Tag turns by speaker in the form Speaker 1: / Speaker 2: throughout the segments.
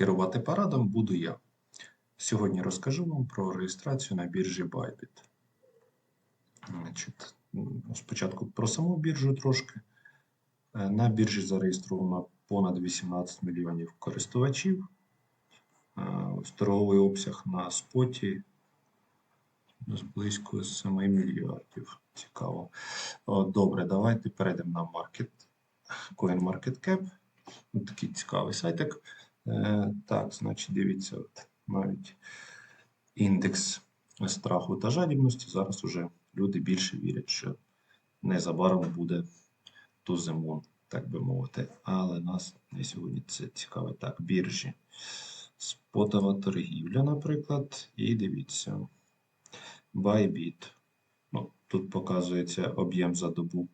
Speaker 1: Керувати парадом буду я. Сьогодні розкажу вам про реєстрацію на біржі Bybit. Значить, спочатку про саму біржу трошки. Е, На біржі зареєстровано понад 18 мільйонів користувачів. Е, Торговий обсяг на споті близько 7 мільярдів. Цікаво. Добре, давайте перейдемо на Market, CoinMarketCap. Такий цікавий сайтик. Е, Так, значить, дивіться, от навіть індекс страху та жадібності. Зараз уже люди більше вірять, що незабаром буде ту зиму, так би мовити. Але нас не сьогодні це цікавить так. Біржі. Спотова торгівля, наприклад, і дивіться. Bybit. Ну, тут показується об'єм за добу.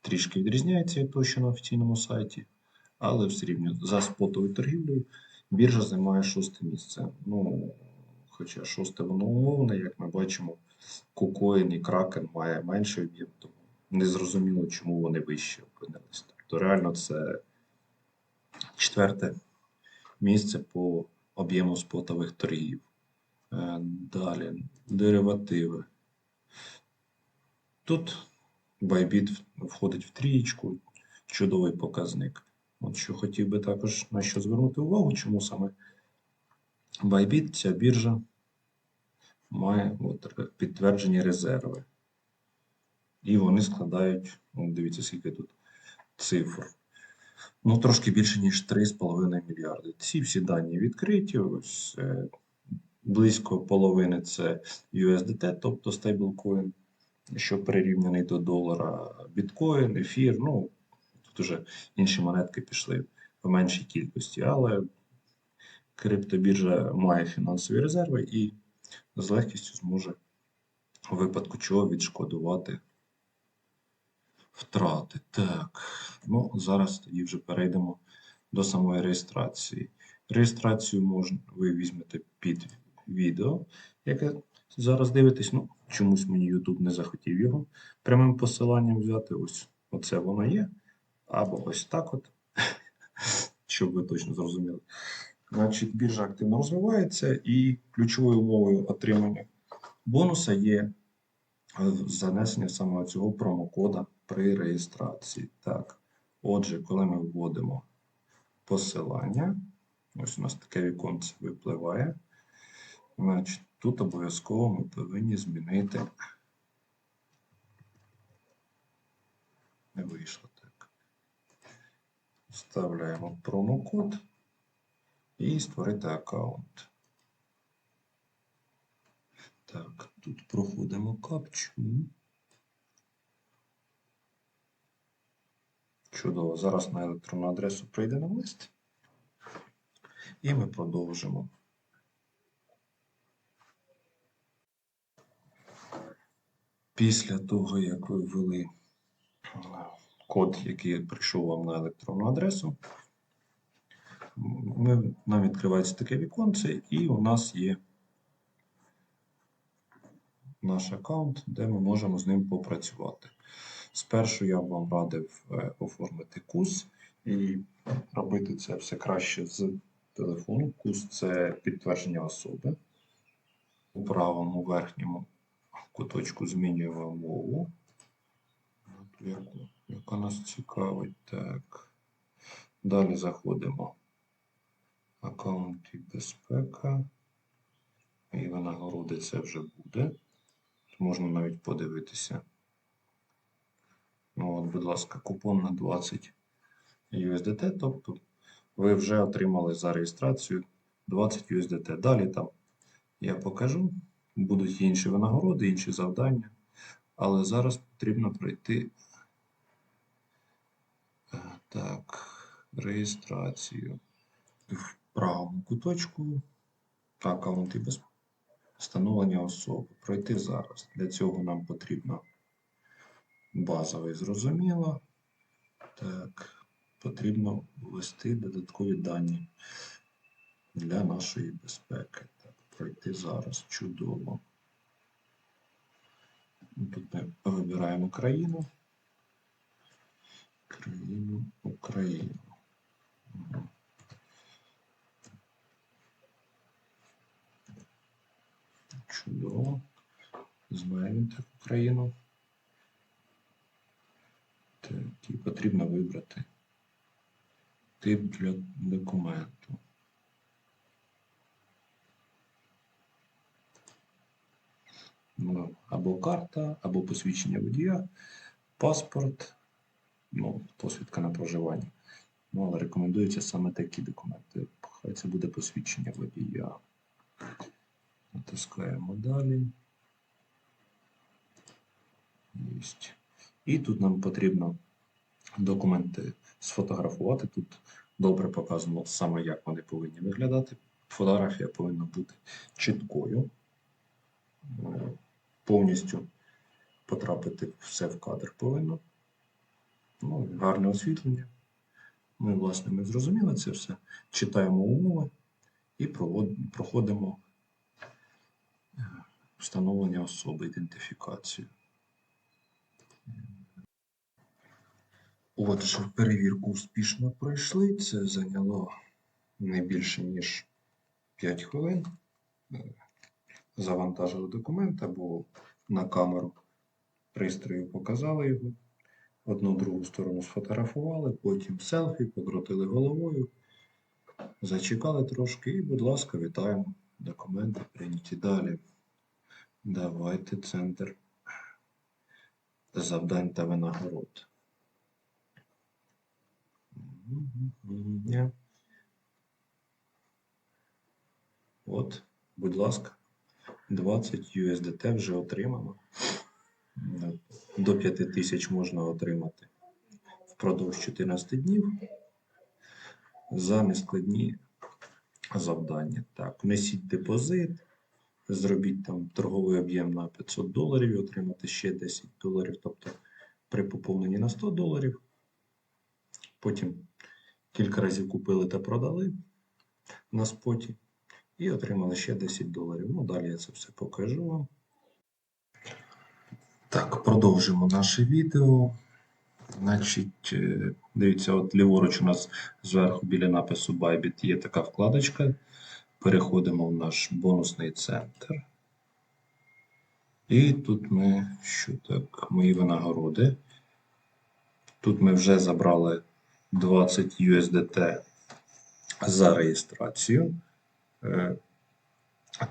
Speaker 1: Трішки відрізняється від того, що на офіційному сайті, але все рівно за спотовою торгівлею біржа займає шосте місце. Ну, хоча шосте воно умовне, як ми бачимо, KuCoin і Kraken має менший об'єм, тому незрозуміло, чому вони вище опинились. Тобто реально це четверте місце по об'єму спотових торгів. Е, Далі, деривативи. Тут Bybit входить в трієчку, чудовий показник. От що хотів би також на що звернути увагу, чому саме Bybit, ця біржа, має от, підтверджені резерви. І вони складають, ну, дивіться, скільки тут цифр. Ну, трошки більше, ніж 3,5 мільярди. Ці всі дані відкриті. Ось е, близько половини це USDT, тобто стейблкоін, що прирівняний до долара, біткоін, ефір. Ну, тут уже інші монетки пішли в меншій кількості, але криптобіржа має фінансові резерви і з легкістю зможе у випадку чого відшкодувати втрати. Так, ну зараз тоді вже перейдемо до самої реєстрації. Реєстрацію можна, ви візьмете під відео, яке зараз дивитесь. Ну, чомусь мені YouTube не захотів його прямим посиланням взяти. Ось оце воно є. Або ось так от, щоб ви точно зрозуміли. Значить, біржа активно розвивається, і ключовою умовою отримання бонуса є е, занесення саме цього промокода при реєстрації. Так, отже, коли ми вводимо посилання, ось у нас таке віконце випливає. Значить, тут обов'язково ми повинні змінити. Не вийшло. Вставляємо промокод і створити аккаунт. Так, тут проходимо капчу. Чудово. Зараз на електронну адресу прийде нам лист. І ми продовжимо. Після того, як ви ввели код, який прийшов вам на електронну адресу, ми, нам відкривається таке віконце, і у нас є наш аккаунт, де ми можемо з ним попрацювати. Спершу я б вам радив е, оформити кус і робити це все краще з телефону. Кус це підтвердження особи. У правому верхньому куточку змінюємо мову. Яку, яка нас цікавить. Так. Далі заходимо. Аккаунт і безпека. І винагороди це вже буде. Можна навіть подивитися. Ну, от, будь ласка, купон на 20 USDT, тобто ви вже отримали за реєстрацію 20 USDT. Далі там я покажу, будуть інші винагороди, інші завдання, але зараз потрібно пройти так, реєстрацію в правому куточку аккаунт і без встановлення особи. Пройти зараз. Для цього нам потрібно базовий зрозуміло. Так, потрібно ввести додаткові дані для нашої безпеки. Так, пройти зараз чудово. Тут ми вибираємо країну країну Україну. Чудово. Знає так Україну. Так, і потрібно вибрати тип для документу. Ну, або карта, або посвідчення водія, паспорт ну, посвідка на проживання. Ну, але рекомендуються саме такі документи. Хай це буде посвідчення водія. Натискаємо далі. Єсть. І тут нам потрібно документи сфотографувати. Тут добре показано саме, як вони повинні виглядати. Фотографія повинна бути чіткою, е, повністю потрапити все в кадр повинно. Ну, гарне освітлення. Ми, власне, ми зрозуміли це все. Читаємо умови і проходимо е, встановлення особи, ідентифікацію. Отже, перевірку успішно пройшли. Це зайняло не більше, ніж 5 хвилин. Е, Завантажили документ або на камеру пристрою показали його. Одну другу сторону сфотографували, потім селфі, покрутили головою, зачекали трошки і, будь ласка, вітаємо. Документи прийняті далі. Давайте центр завдань та винагород. От, будь ласка, 20 USDT вже отримано. До 5 тисяч можна отримати впродовж 14 днів за нескладні завдання. Так, внесіть депозит, зробіть там торговий об'єм на 500 доларів і отримати ще 10 доларів, тобто при поповненні на 100 доларів. Потім кілька разів купили та продали на споті і отримали ще 10 доларів. Ну, далі я це все покажу вам. Так, продовжимо наше відео. Значить, е, дивіться, от ліворуч у нас зверху біля напису Bybit є така вкладочка. Переходимо в наш бонусний центр. І тут ми, що так, мої винагороди. Тут ми вже забрали 20 USDT за реєстрацію.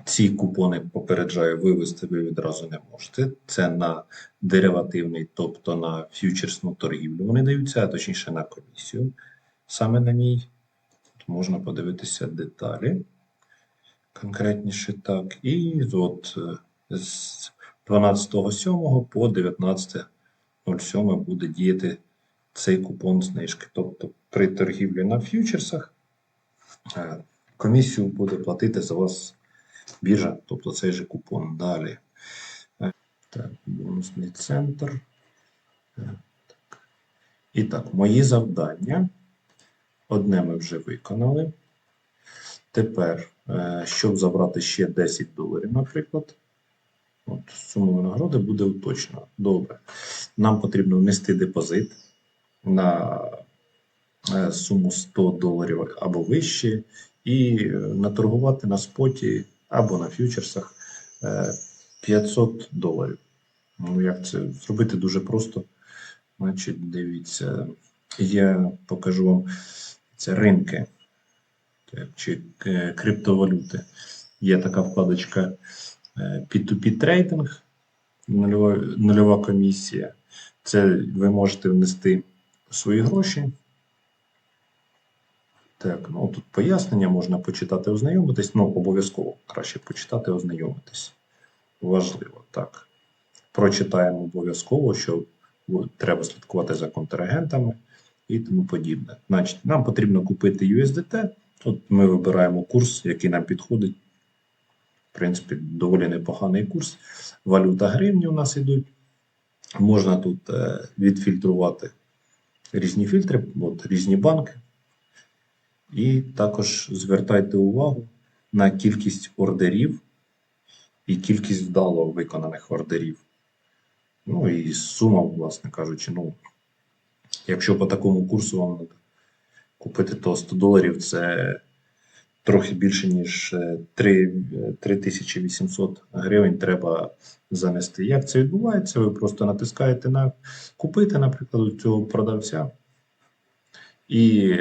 Speaker 1: Ці купони попереджаю, вивести ви відразу не можете. Це на деривативний, тобто на ф'ючерсну торгівлю. Вони даються, а точніше на комісію. Саме на ній. Тут можна подивитися деталі. Конкретніше так. І от е, з 12.07 по 19.07 буде діяти цей купон знижки. Тобто при торгівлі на ф'ючерсах е, комісію буде платити за вас біржа, тобто цей же купон. Далі. Е, Так, бонусний центр. Е, так. І так, мої завдання. Одне ми вже виконали. Тепер, е, щоб забрати ще 10 доларів, наприклад, от сума винагороди буде уточнена. Добре. Нам потрібно внести депозит на суму 100 доларів або вище, і наторгувати на споті або на ф'ючерсах е, 500 доларів. Ну, як це зробити дуже просто. Значить, дивіться, я покажу вам це ринки чи е, криптовалюти. Є така вкладочка е, P2P трейдинг, нульова, нульова комісія. Це ви можете внести свої гроші. Так, ну тут пояснення можна почитати, ознайомитись. Ну, обов'язково краще почитати, ознайомитись. Важливо, так. Прочитаємо обов'язково, що треба слідкувати за контрагентами і тому подібне. Значить, нам потрібно купити USDT. От ми вибираємо курс, який нам підходить. В принципі, доволі непоганий курс. Валюта гривні у нас йдуть. Можна тут е, відфільтрувати різні фільтри, от, різні банки. І також звертайте увагу на кількість ордерів і кількість вдало виконаних ордерів. Ну і сума, власне кажучи, ну, якщо по такому курсу вам купити, то 100 доларів це трохи більше, ніж е, 3, е, 3800 гривень треба занести. Як це відбувається? Ви просто натискаєте на купити, наприклад, у цього продавця і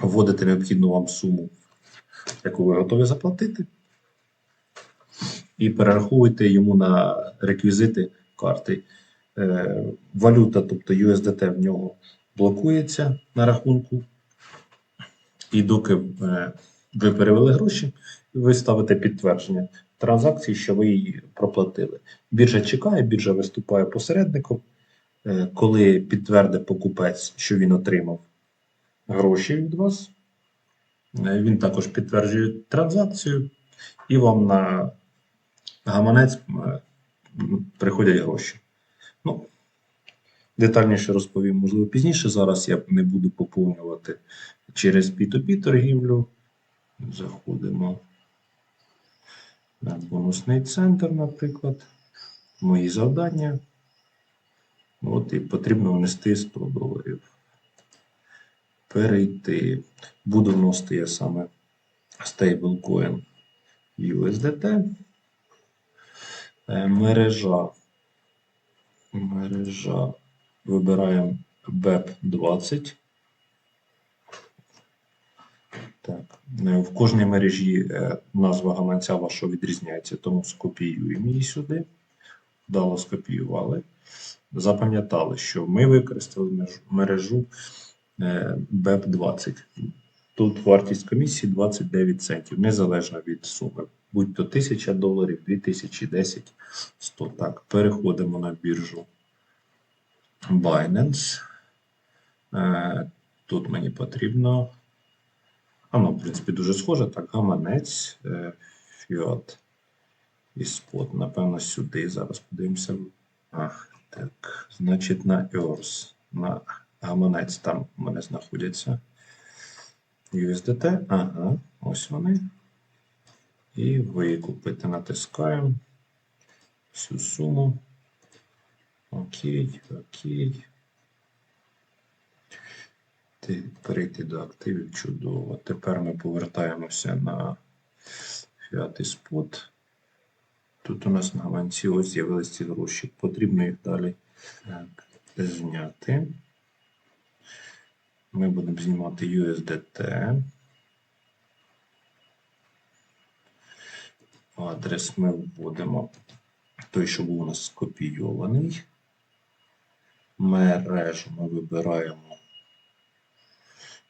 Speaker 1: вводите необхідну вам суму, яку ви готові заплатити, і перераховуєте йому на реквізити карти. Е, Валюта, тобто USDT в нього блокується на рахунку. І доки е, ви перевели гроші, ви ставите підтвердження транзакції, що ви її проплатили. Біржа чекає, біржа виступає посередником. Е, Коли підтвердить покупець, що він отримав гроші від вас, е, він також підтверджує транзакцію, і вам на гаманець е, приходять гроші. Ну, детальніше розповім, можливо, пізніше. Зараз я не буду поповнювати через P2P торгівлю. Заходимо на бонусний центр, наприклад. Мої завдання. От і потрібно внести 100 доларів. Перейти. Буду вносити я саме stablecoin USDT. Е, Мережа. Мережа. Вибираємо BEP20. Так. Е, В кожній мережі е, назва гаманця вашого відрізняється, тому скопіюємо її сюди. Вдало скопіювали. Запам'ятали, що ми використали мережу е, BEP20. Тут вартість комісії 29 центів, незалежно від суми. Будь то 1000 доларів, 2000, 10, 100. Так, переходимо на біржу Binance. Е, Тут мені потрібно. А ну, в принципі, дуже схоже. Так, гаманець, е, фіат і спот. Напевно, сюди. Зараз подивимося. Ах, так. Значить, на EORS. На гаманець там у мене знаходяться USDT. Ага, ось вони. І викупити. Натискаємо всю суму. Окей, окей. Ти- Перейти до активів чудово. Тепер ми повертаємося на Fiat Spot. Тут у нас на гаманці ось з'явилися ці гроші. Потрібно їх далі так, зняти. Ми будемо знімати USDT. Адрес ми вводимо той, що був у нас скопійований. Мережу ми вибираємо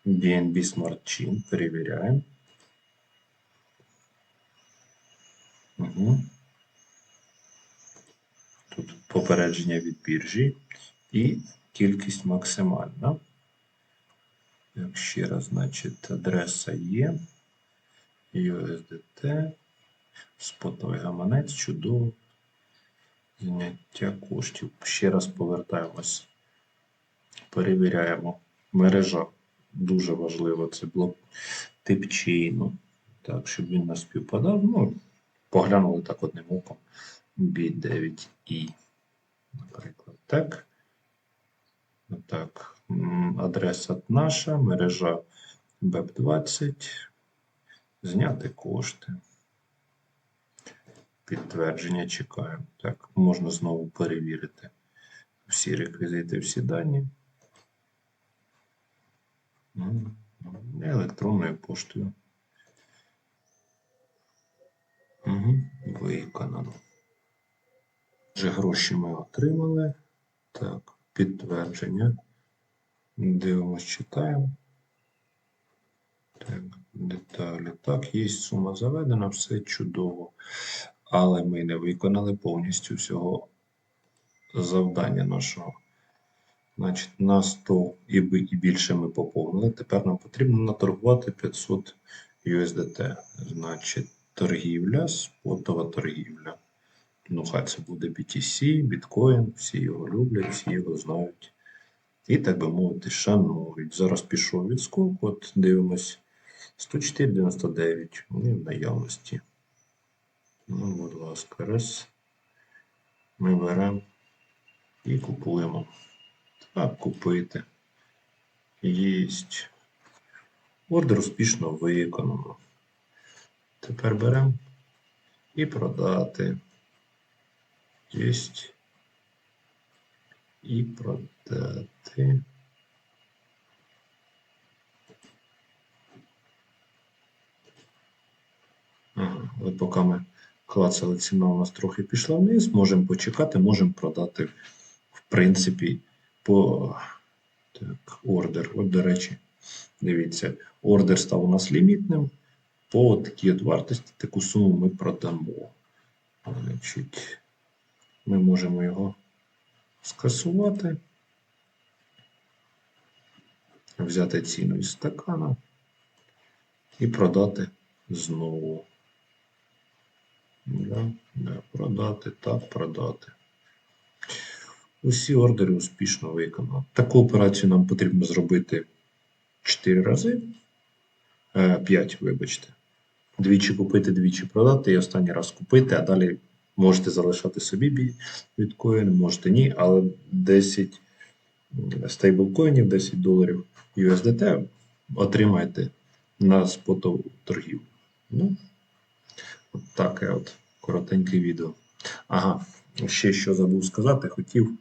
Speaker 1: BNB Smart Chain, перевіряємо. Угу. Тут попередження від біржі і кількість максимальна. Ще раз, значить, адреса є. USDT. Спотовий гаманець, чудово. Зняття коштів. Ще раз повертаємось. Перевіряємо. Мережа. Дуже важливо. Це блок тип чейну. Так, щоб він не співпадав. Ну, поглянули так одним оком. B9i. Наприклад, так. Так. Адреса наша, мережа BEP20. Зняти кошти. Підтвердження чекаємо. Так, можна знову перевірити всі реквізити, всі дані. Електронною поштою. Угу. Виконано. Вже гроші ми отримали. Так, підтвердження. Дивимось, читаємо. Так, деталі. Так, є сума заведена, все чудово. Але ми не виконали повністю всього завдання нашого. Значить, на 100 і, більше ми поповнили. Тепер нам потрібно наторгувати 500 USDT. Значить, торгівля, спотова торгівля. Ну, хай це буде BTC, біткоін, всі його люблять, всі його знають. І, так би мовити, шанують. Зараз пішов відскок, от дивимось. 104,99 вони в наявності. Ну, будь ласка, раз. Ми беремо і купуємо. Так, купити. Єсть. Ордер успішно виконано. Тепер беремо і продати. Єсть. І продати. Ага, от поки ми клацали, ціна у нас трохи пішла вниз, можемо почекати, можемо продати, в принципі, по так, ордер. От, до речі, дивіться, ордер став у нас лімітним. По такій от вартості таку суму ми продамо. Значить, ми можемо його скасувати, взяти ціну із стакана і продати знову. Да, да, продати, так, продати. Усі ордери успішно виконано. Таку операцію нам потрібно зробити 4 рази. 5, вибачте. Двічі купити, двічі продати і останній раз купити, а далі можете залишати собі бі- біткоін, можете ні, але 10 стейблкоїнів, 10 доларів USDT отримаєте на спотову торгівлю. Ну, от таке от коротеньке відео. Ага, ще що забув сказати, хотів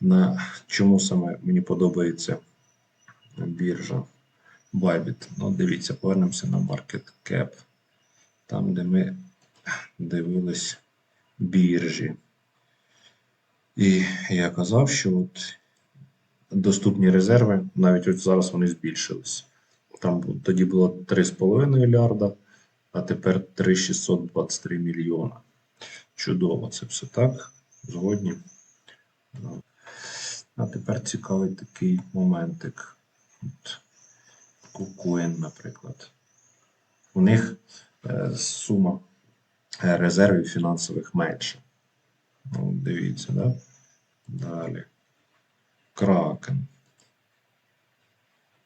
Speaker 1: на чому саме мені подобається біржа Bybit. Ну, дивіться, повернемося на Market Cap, там, де ми дивились біржі. І я казав, що от доступні резерви, навіть от зараз вони збільшились. Там тоді було 3,5 мільярда, а тепер 3,623 мільйона. Чудово, це все так. Згодні. Ну, А тепер цікавий такий моментик. От, KuCoin, наприклад. У них е, сума резервів фінансових менша. Ну, дивіться, да? Далі. Кракен.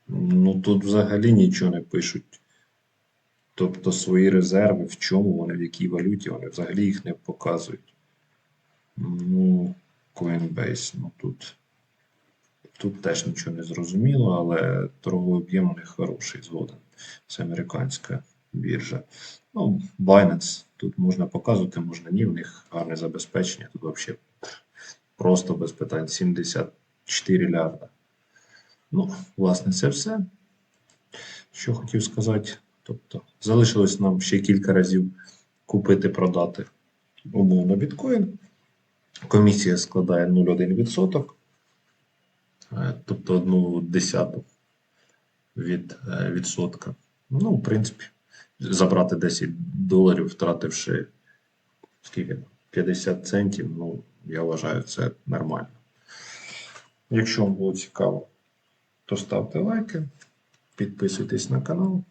Speaker 1: Ну тут взагалі нічого не пишуть. Тобто свої резерви, в чому вони, в якій валюті, вони взагалі їх не показують. Ну, Coinbase, ну тут. Тут теж нічого не зрозуміло, але торговий об'єм у них хороший згоден. Це американська біржа. Ну, Binance тут можна показувати, можна ні, у них гарне забезпечення. Тут взагалі просто без питань 74 лярда. Ну, власне, це все. Що хотів сказати. Тобто, залишилось нам ще кілька разів купити, продати умовно біткоін. Комісія складає 0,1%, е, тобто одну десяту від е, відсотка. Ну, в принципі, забрати 10 доларів, втративши скільки? 50 центів, ну, я вважаю, це нормально. Якщо вам було цікаво, то ставте лайки, підписуйтесь на канал.